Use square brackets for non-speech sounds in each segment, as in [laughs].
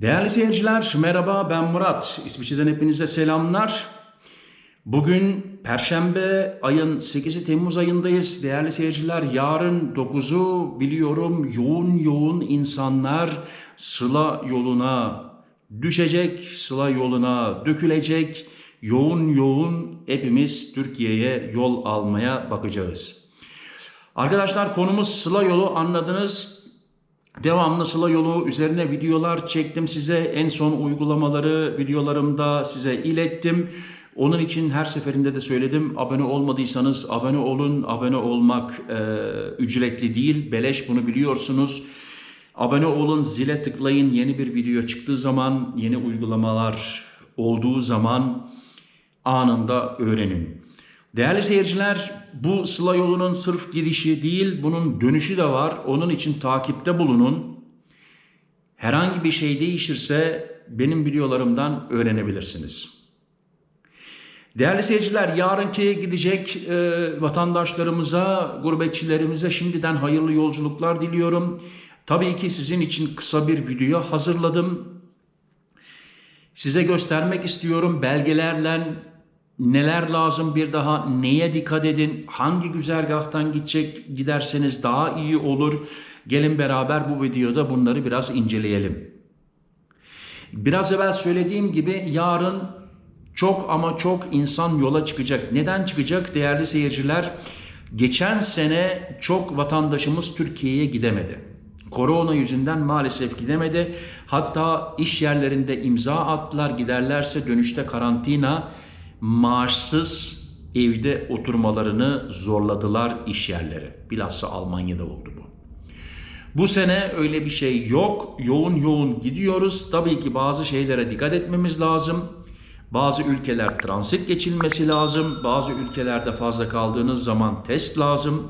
Değerli seyirciler, merhaba ben Murat. İsviçre'den hepinize selamlar. Bugün Perşembe ayın 8'i Temmuz ayındayız. Değerli seyirciler, yarın 9'u biliyorum yoğun yoğun insanlar Sıla yoluna düşecek, Sıla yoluna dökülecek. Yoğun yoğun hepimiz Türkiye'ye yol almaya bakacağız. Arkadaşlar konumuz Sıla yolu anladınız. Devamlı Sıla yolu üzerine videolar çektim size. En son uygulamaları videolarımda size ilettim. Onun için her seferinde de söyledim. Abone olmadıysanız abone olun. Abone olmak e, ücretli değil. Beleş bunu biliyorsunuz. Abone olun, zile tıklayın. Yeni bir video çıktığı zaman, yeni uygulamalar olduğu zaman anında öğrenin. Değerli seyirciler, bu Sıla yolunun sırf gidişi değil, bunun dönüşü de var. Onun için takipte bulunun. Herhangi bir şey değişirse benim videolarımdan öğrenebilirsiniz. Değerli seyirciler, yarınki gidecek e, vatandaşlarımıza, gurbetçilerimize şimdiden hayırlı yolculuklar diliyorum. Tabii ki sizin için kısa bir video hazırladım. Size göstermek istiyorum belgelerle neler lazım bir daha neye dikkat edin hangi güzergahtan gidecek giderseniz daha iyi olur. Gelin beraber bu videoda bunları biraz inceleyelim. Biraz evvel söylediğim gibi yarın çok ama çok insan yola çıkacak. Neden çıkacak değerli seyirciler? Geçen sene çok vatandaşımız Türkiye'ye gidemedi. Korona yüzünden maalesef gidemedi. Hatta iş yerlerinde imza attılar. Giderlerse dönüşte karantina maaşsız evde oturmalarını zorladılar iş yerleri. Bilhassa Almanya'da oldu bu. Bu sene öyle bir şey yok. Yoğun yoğun gidiyoruz. Tabii ki bazı şeylere dikkat etmemiz lazım. Bazı ülkeler transit geçilmesi lazım. Bazı ülkelerde fazla kaldığınız zaman test lazım.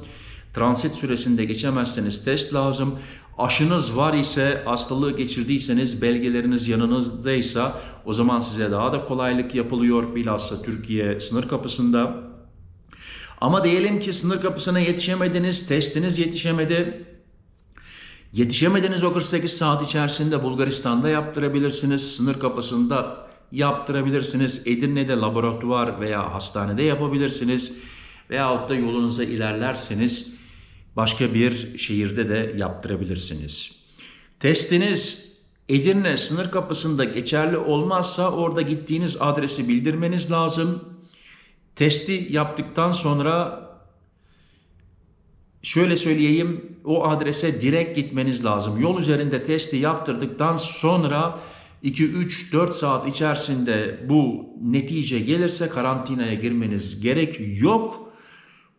Transit süresinde geçemezseniz test lazım. Aşınız var ise, hastalığı geçirdiyseniz, belgeleriniz yanınızdaysa o zaman size daha da kolaylık yapılıyor. Bilhassa Türkiye sınır kapısında. Ama diyelim ki sınır kapısına yetişemediniz, testiniz yetişemedi. Yetişemediniz o 48 saat içerisinde Bulgaristan'da yaptırabilirsiniz. Sınır kapısında yaptırabilirsiniz. Edirne'de laboratuvar veya hastanede yapabilirsiniz. Veyahut da yolunuza ilerlerseniz başka bir şehirde de yaptırabilirsiniz. Testiniz Edirne sınır kapısında geçerli olmazsa orada gittiğiniz adresi bildirmeniz lazım. Testi yaptıktan sonra şöyle söyleyeyim o adrese direkt gitmeniz lazım. Yol üzerinde testi yaptırdıktan sonra 2-3-4 saat içerisinde bu netice gelirse karantinaya girmeniz gerek yok.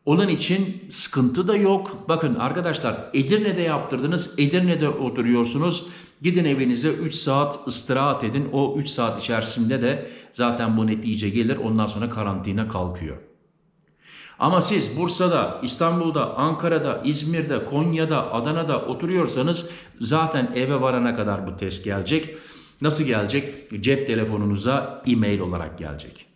Onun için sıkıntı da yok. Bakın arkadaşlar Edirne'de yaptırdınız. Edirne'de oturuyorsunuz. Gidin evinize 3 saat istirahat edin. O 3 saat içerisinde de zaten bu netice gelir. Ondan sonra karantina kalkıyor. Ama siz Bursa'da, İstanbul'da, Ankara'da, İzmir'de, Konya'da, Adana'da oturuyorsanız zaten eve varana kadar bu test gelecek. Nasıl gelecek? Cep telefonunuza e-mail olarak gelecek.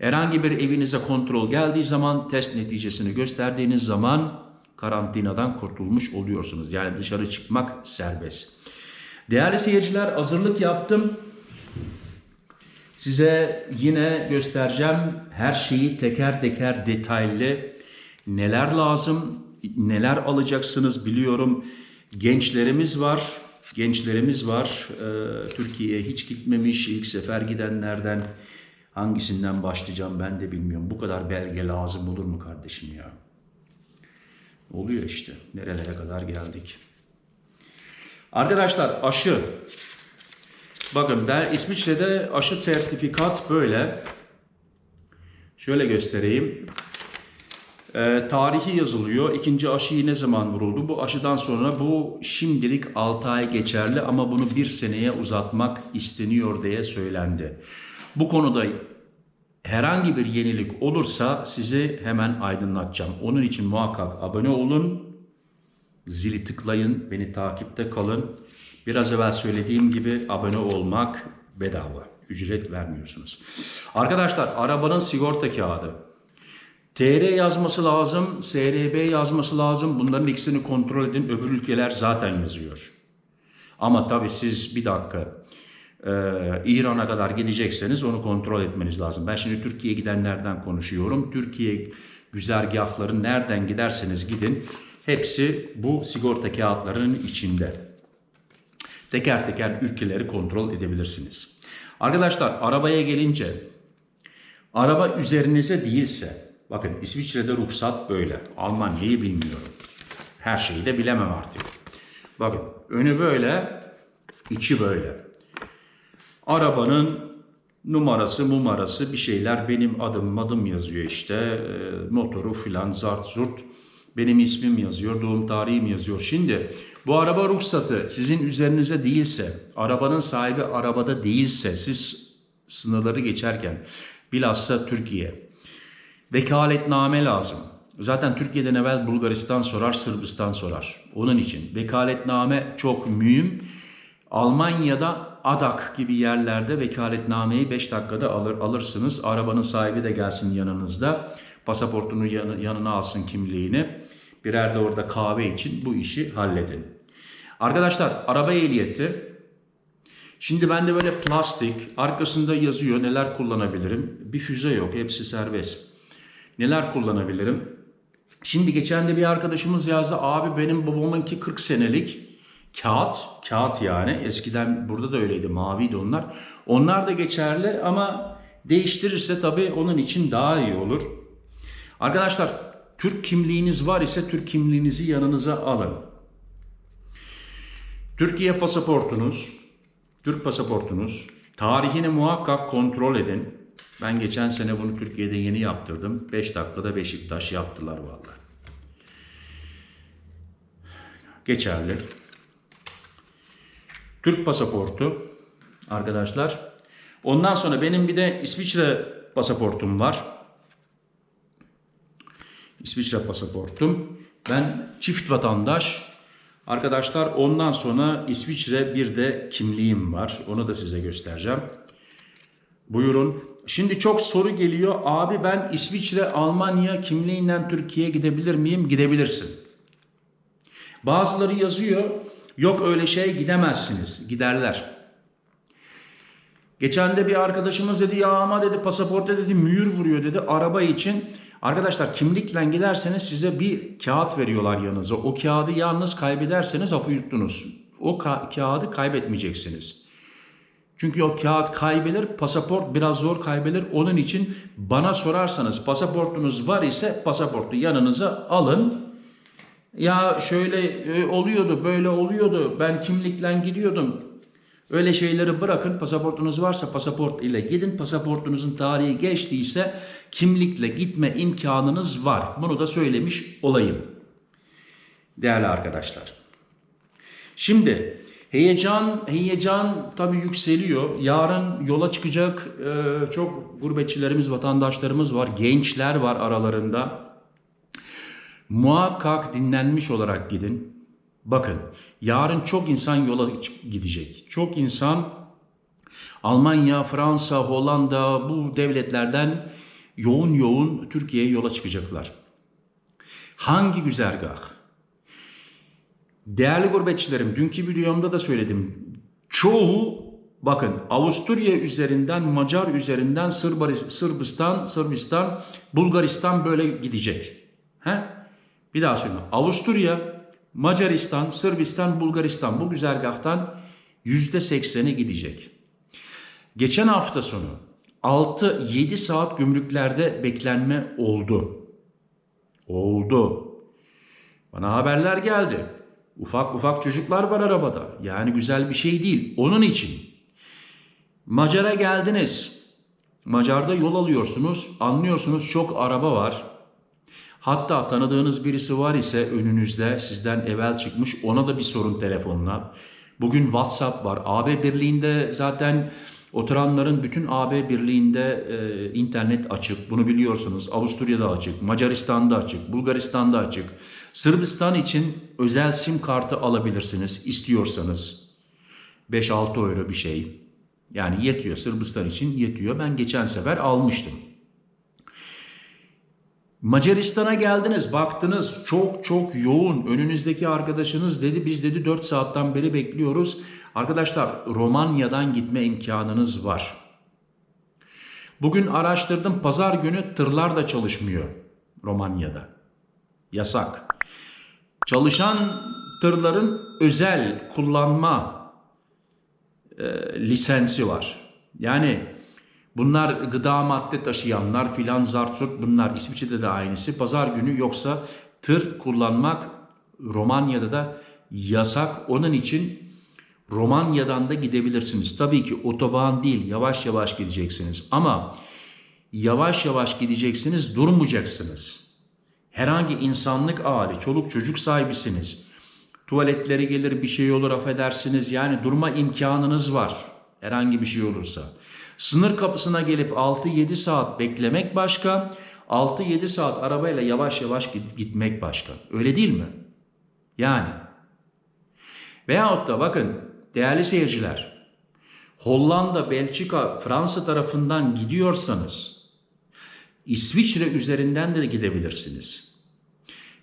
Herhangi bir evinize kontrol geldiği zaman test neticesini gösterdiğiniz zaman karantinadan kurtulmuş oluyorsunuz. Yani dışarı çıkmak serbest. Değerli seyirciler hazırlık yaptım. Size yine göstereceğim her şeyi teker teker detaylı neler lazım, neler alacaksınız biliyorum. Gençlerimiz var, gençlerimiz var. Ee, Türkiye'ye hiç gitmemiş, ilk sefer gidenlerden hangisinden başlayacağım ben de bilmiyorum. Bu kadar belge lazım olur mu kardeşim ya? Oluyor işte. Nerelere kadar geldik. Arkadaşlar aşı. Bakın ben İsviçre'de aşı sertifikat böyle. Şöyle göstereyim. Ee, tarihi yazılıyor. İkinci aşıyı ne zaman vuruldu? Bu aşıdan sonra bu şimdilik 6 ay geçerli ama bunu bir seneye uzatmak isteniyor diye söylendi. Bu konuda herhangi bir yenilik olursa sizi hemen aydınlatacağım. Onun için muhakkak abone olun. Zili tıklayın, beni takipte kalın. Biraz evvel söylediğim gibi abone olmak bedava. Ücret vermiyorsunuz. Arkadaşlar arabanın sigorta kağıdı. TR yazması lazım, SRB yazması lazım. Bunların ikisini kontrol edin. Öbür ülkeler zaten yazıyor. Ama tabii siz bir dakika e, İran'a kadar gidecekseniz onu kontrol etmeniz lazım. Ben şimdi Türkiye'ye gidenlerden konuşuyorum. Türkiye güzergahları nereden giderseniz gidin hepsi bu sigorta kağıtlarının içinde. Teker teker ülkeleri kontrol edebilirsiniz. Arkadaşlar arabaya gelince araba üzerinize değilse bakın İsviçre'de ruhsat böyle. Almanya'yı bilmiyorum. Her şeyi de bilemem artık. Bakın önü böyle, içi böyle. Arabanın numarası, numarası bir şeyler benim adım adım yazıyor işte. E, motoru filan zart zurt. Benim ismim yazıyor, doğum tarihim yazıyor. Şimdi bu araba ruhsatı sizin üzerinize değilse, arabanın sahibi arabada değilse, siz sınırları geçerken bilhassa Türkiye vekaletname lazım. Zaten Türkiye'den evvel Bulgaristan sorar, Sırbistan sorar. Onun için vekaletname çok mühim. Almanya'da Adak gibi yerlerde vekaletnameyi 5 dakikada alır alırsınız. Arabanın sahibi de gelsin yanınızda. Pasaportunu yanı, yanına alsın kimliğini. Birer de orada kahve için bu işi halledin. Arkadaşlar araba ehliyeti. Şimdi bende böyle plastik arkasında yazıyor neler kullanabilirim. Bir füze yok hepsi serbest. Neler kullanabilirim? Şimdi geçen de bir arkadaşımız yazdı. Abi benim babamınki 40 senelik kağıt. Kağıt yani. Eskiden burada da öyleydi. Maviydi onlar. Onlar da geçerli ama değiştirirse tabii onun için daha iyi olur. Arkadaşlar Türk kimliğiniz var ise Türk kimliğinizi yanınıza alın. Türkiye pasaportunuz, Türk pasaportunuz, tarihini muhakkak kontrol edin. Ben geçen sene bunu Türkiye'de yeni yaptırdım. 5 dakikada Beşiktaş yaptılar vallahi. Geçerli. Türk pasaportu arkadaşlar. Ondan sonra benim bir de İsviçre pasaportum var. İsviçre pasaportum. Ben çift vatandaş. Arkadaşlar ondan sonra İsviçre bir de kimliğim var. Onu da size göstereceğim. Buyurun. Şimdi çok soru geliyor. Abi ben İsviçre, Almanya kimliğinden Türkiye'ye gidebilir miyim? Gidebilirsin. Bazıları yazıyor. Yok öyle şey gidemezsiniz. Giderler. Geçen de bir arkadaşımız dedi ya ama dedi pasaporta dedi mühür vuruyor dedi araba için. Arkadaşlar kimlikle giderseniz size bir kağıt veriyorlar yanınıza. O kağıdı yalnız kaybederseniz hapı yuttunuz. O ka- kağıdı kaybetmeyeceksiniz. Çünkü o kağıt kaybelir, pasaport biraz zor kaybelir. Onun için bana sorarsanız pasaportunuz var ise pasaportu yanınıza alın. Ya şöyle e, oluyordu, böyle oluyordu. Ben kimlikle gidiyordum. Öyle şeyleri bırakın. Pasaportunuz varsa pasaport ile gidin. Pasaportunuzun tarihi geçtiyse kimlikle gitme imkanınız var. Bunu da söylemiş olayım. Değerli arkadaşlar. Şimdi heyecan heyecan tabii yükseliyor. Yarın yola çıkacak e, çok gurbetçilerimiz, vatandaşlarımız var. Gençler var aralarında. Muhakkak dinlenmiş olarak gidin. Bakın yarın çok insan yola gidecek. Çok insan Almanya, Fransa, Hollanda bu devletlerden yoğun yoğun Türkiye'ye yola çıkacaklar. Hangi güzergah? Değerli gurbetçilerim, dünkü videomda da söyledim. Çoğu bakın Avusturya üzerinden, Macar üzerinden, Sırbistan, Sırbistan, Bulgaristan böyle gidecek. He? Bir daha söyleyeyim. Avusturya, Macaristan, Sırbistan, Bulgaristan bu güzergahtan %80'i gidecek. Geçen hafta sonu 6-7 saat gümrüklerde beklenme oldu. Oldu. Bana haberler geldi. Ufak ufak çocuklar var arabada. Yani güzel bir şey değil. Onun için Macar'a geldiniz. Macar'da yol alıyorsunuz. Anlıyorsunuz çok araba var. Hatta tanıdığınız birisi var ise önünüzde sizden evvel çıkmış ona da bir sorun telefonla. Bugün WhatsApp var. AB Birliği'nde zaten oturanların bütün AB Birliği'nde e, internet açık. Bunu biliyorsunuz. Avusturya'da açık, Macaristan'da açık, Bulgaristan'da açık. Sırbistan için özel sim kartı alabilirsiniz istiyorsanız. 5-6 euro bir şey. Yani yetiyor Sırbistan için yetiyor. Ben geçen sefer almıştım. Macaristan'a geldiniz, baktınız çok çok yoğun. Önünüzdeki arkadaşınız dedi biz dedi 4 saatten beri bekliyoruz. Arkadaşlar Romanya'dan gitme imkanınız var. Bugün araştırdım pazar günü tırlar da çalışmıyor Romanya'da. Yasak. Çalışan tırların özel kullanma e, lisensi var. Yani bunlar gıda madde taşıyanlar filan zartsurt bunlar İsviçre'de de aynısı. Pazar günü yoksa tır kullanmak Romanya'da da yasak. Onun için Romanya'dan da gidebilirsiniz. Tabii ki otoban değil yavaş yavaş gideceksiniz ama yavaş yavaş gideceksiniz durmayacaksınız. Herhangi insanlık hali, çoluk çocuk sahibisiniz. Tuvaletleri gelir bir şey olur affedersiniz. Yani durma imkanınız var herhangi bir şey olursa. Sınır kapısına gelip 6-7 saat beklemek başka, 6-7 saat arabayla yavaş yavaş gitmek başka. Öyle değil mi? Yani. Veyahut da bakın değerli seyirciler, Hollanda, Belçika, Fransa tarafından gidiyorsanız İsviçre üzerinden de gidebilirsiniz.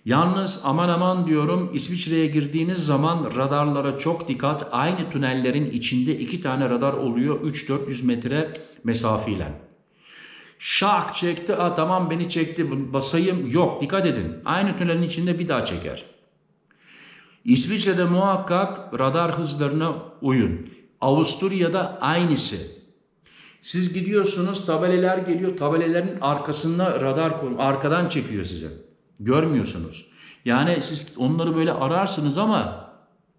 Yalnız aman aman diyorum İsviçre'ye girdiğiniz zaman radarlara çok dikkat. Aynı tünellerin içinde iki tane radar oluyor 3-400 metre mesafeyle. Şak çekti. Aa, tamam beni çekti basayım. Yok dikkat edin. Aynı tünelin içinde bir daha çeker. İsviçre'de muhakkak radar hızlarına uyun. Avusturya'da aynısı. Siz gidiyorsunuz tabeleler geliyor. Tabelelerin arkasında radar arkadan çekiyor size. Görmüyorsunuz. Yani siz onları böyle ararsınız ama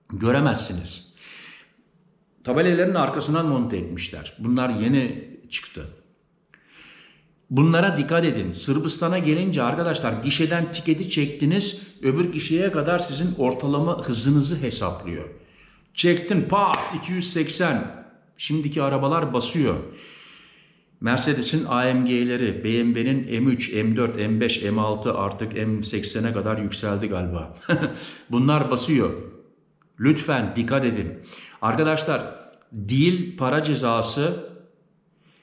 göremezsiniz. Tabelelerin arkasından monte etmişler. Bunlar yeni çıktı. Bunlara dikkat edin. Sırbistan'a gelince arkadaşlar gişeden tiketi çektiniz. Öbür gişeye kadar sizin ortalama hızınızı hesaplıyor. Çektin pat 280. Şimdiki arabalar basıyor. Mercedes'in AMG'leri, BMW'nin M3, M4, M5, M6 artık M80'e kadar yükseldi galiba. [laughs] Bunlar basıyor. Lütfen dikkat edin. Arkadaşlar dil para cezası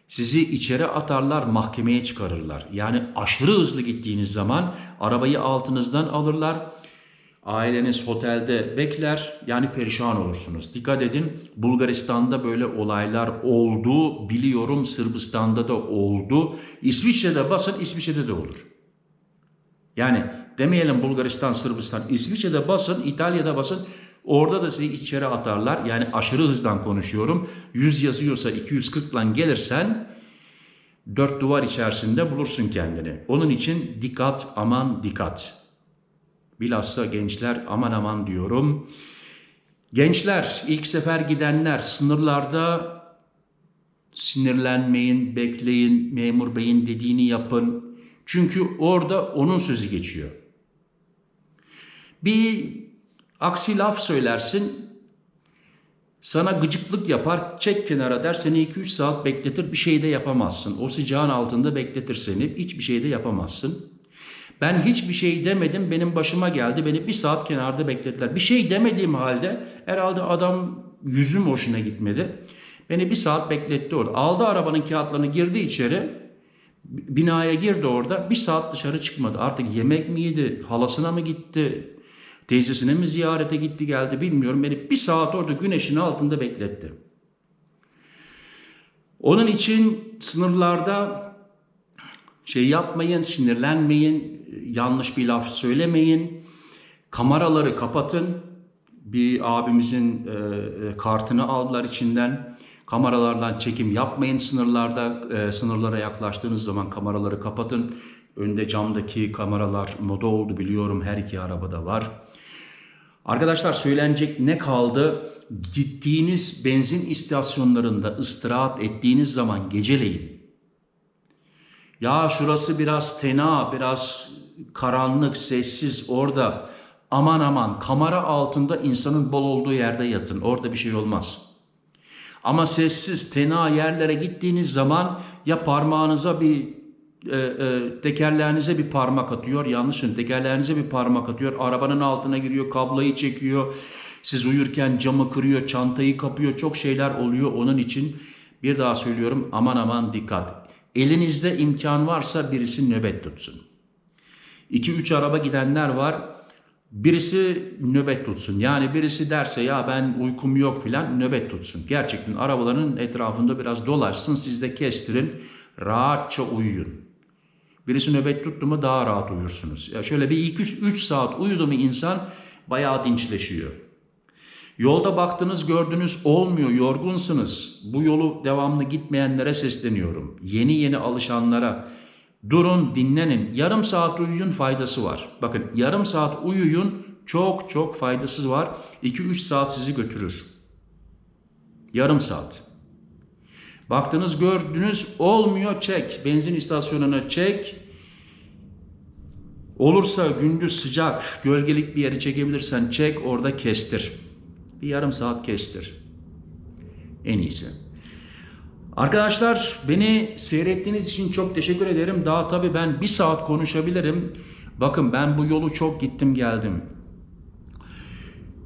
sizi içeri atarlar, mahkemeye çıkarırlar. Yani aşırı hızlı gittiğiniz zaman arabayı altınızdan alırlar. Aileniz otelde bekler. Yani perişan olursunuz. Dikkat edin Bulgaristan'da böyle olaylar oldu. Biliyorum Sırbistan'da da oldu. İsviçre'de basın İsviçre'de de olur. Yani demeyelim Bulgaristan, Sırbistan, İsviçre'de basın, İtalya'da basın. Orada da sizi içeri atarlar. Yani aşırı hızdan konuşuyorum. 100 yazıyorsa 240 ile gelirsen dört duvar içerisinde bulursun kendini. Onun için dikkat aman dikkat. Bilhassa gençler aman aman diyorum. Gençler ilk sefer gidenler sınırlarda sinirlenmeyin, bekleyin, memur beyin dediğini yapın. Çünkü orada onun sözü geçiyor. Bir aksi laf söylersin, sana gıcıklık yapar, çek kenara der, seni 2-3 saat bekletir, bir şey de yapamazsın. O sıcağın altında bekletir seni, hiçbir şey de yapamazsın. Ben hiçbir şey demedim, benim başıma geldi, beni bir saat kenarda beklediler. Bir şey demediğim halde herhalde adam yüzüm hoşuna gitmedi. Beni bir saat bekletti orada. Aldı arabanın kağıtlarını girdi içeri. Binaya girdi orada. Bir saat dışarı çıkmadı. Artık yemek mi yedi, halasına mı gitti, teyzesine mi ziyarete gitti geldi bilmiyorum. Beni bir saat orada güneşin altında bekletti. Onun için sınırlarda şey yapmayın, sinirlenmeyin, yanlış bir laf söylemeyin. Kameraları kapatın. Bir abimizin e, kartını aldılar içinden. Kameralardan çekim yapmayın sınırlarda. E, sınırlara yaklaştığınız zaman kameraları kapatın. Önde camdaki kameralar moda oldu biliyorum her iki arabada var. Arkadaşlar söylenecek ne kaldı? Gittiğiniz benzin istasyonlarında istirahat ettiğiniz zaman geceleyin. Ya şurası biraz tena, biraz karanlık, sessiz orada. Aman aman kamera altında insanın bol olduğu yerde yatın. Orada bir şey olmaz. Ama sessiz, tena yerlere gittiğiniz zaman ya parmağınıza bir e, e, tekerlerinize bir parmak atıyor. Yanlışın tekerlerinize bir parmak atıyor. Arabanın altına giriyor, kabloyu çekiyor. Siz uyurken camı kırıyor, çantayı kapıyor. Çok şeyler oluyor. Onun için bir daha söylüyorum aman aman dikkat. Elinizde imkan varsa birisi nöbet tutsun. 2-3 araba gidenler var. Birisi nöbet tutsun. Yani birisi derse ya ben uykum yok filan nöbet tutsun. Gerçekten arabaların etrafında biraz dolaşsın. Siz de kestirin. Rahatça uyuyun. Birisi nöbet tuttu mu daha rahat uyursunuz. Ya şöyle bir 2-3 saat uyudu mu insan bayağı dinçleşiyor. Yolda baktınız gördünüz olmuyor yorgunsunuz. Bu yolu devamlı gitmeyenlere sesleniyorum. Yeni yeni alışanlara durun dinlenin. Yarım saat uyuyun faydası var. Bakın yarım saat uyuyun çok çok faydası var. 2-3 saat sizi götürür. Yarım saat. Baktınız gördünüz olmuyor çek. Benzin istasyonuna çek. Olursa gündüz sıcak, gölgelik bir yeri çekebilirsen çek orada kestir. Bir yarım saat kestir. En iyisi. Arkadaşlar beni seyrettiğiniz için çok teşekkür ederim. Daha tabii ben bir saat konuşabilirim. Bakın ben bu yolu çok gittim geldim.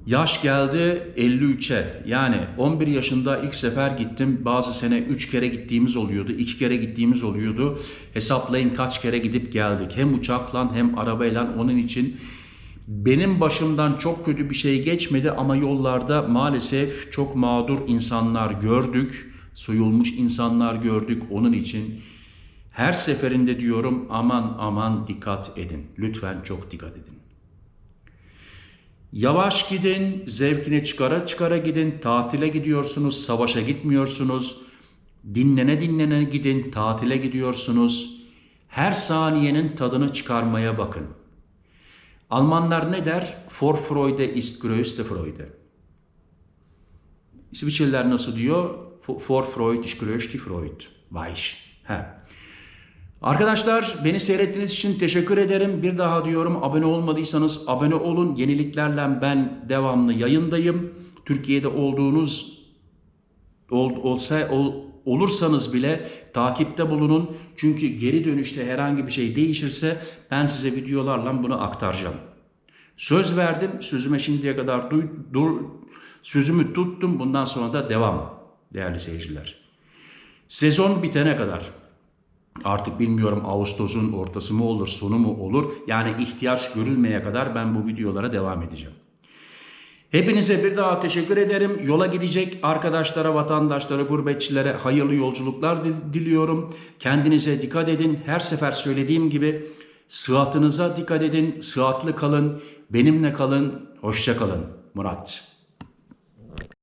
Yaş geldi 53'e. Yani 11 yaşında ilk sefer gittim. Bazı sene 3 kere gittiğimiz oluyordu. 2 kere gittiğimiz oluyordu. Hesaplayın kaç kere gidip geldik. Hem uçakla hem arabayla onun için benim başımdan çok kötü bir şey geçmedi ama yollarda maalesef çok mağdur insanlar gördük. Soyulmuş insanlar gördük. Onun için her seferinde diyorum aman aman dikkat edin. Lütfen çok dikkat edin. Yavaş gidin, zevkine çıkara çıkara gidin. Tatile gidiyorsunuz, savaşa gitmiyorsunuz. Dinlene dinlene gidin, tatile gidiyorsunuz. Her saniyenin tadını çıkarmaya bakın. Almanlar ne der? Vorfreude ist größte Freude. İsviçreliler nasıl diyor? Vorfreude ist größte Freude. Weich. He. Arkadaşlar beni seyrettiğiniz için teşekkür ederim. Bir daha diyorum abone olmadıysanız abone olun. Yeniliklerle ben devamlı yayındayım. Türkiye'de olduğunuz ol, olsa ol, olursanız bile takipte bulunun. Çünkü geri dönüşte herhangi bir şey değişirse ben size videolarla bunu aktaracağım. Söz verdim. Sözüme şimdiye kadar duy, dur, sözümü tuttum. Bundan sonra da devam değerli seyirciler. Sezon bitene kadar Artık bilmiyorum Ağustos'un ortası mı olur, sonu mu olur? Yani ihtiyaç görülmeye kadar ben bu videolara devam edeceğim. Hepinize bir daha teşekkür ederim. Yola gidecek arkadaşlara, vatandaşlara, gurbetçilere hayırlı yolculuklar diliyorum. Kendinize dikkat edin. Her sefer söylediğim gibi sıhhatınıza dikkat edin. Sıhhatli kalın. Benimle kalın. Hoşça kalın. Murat.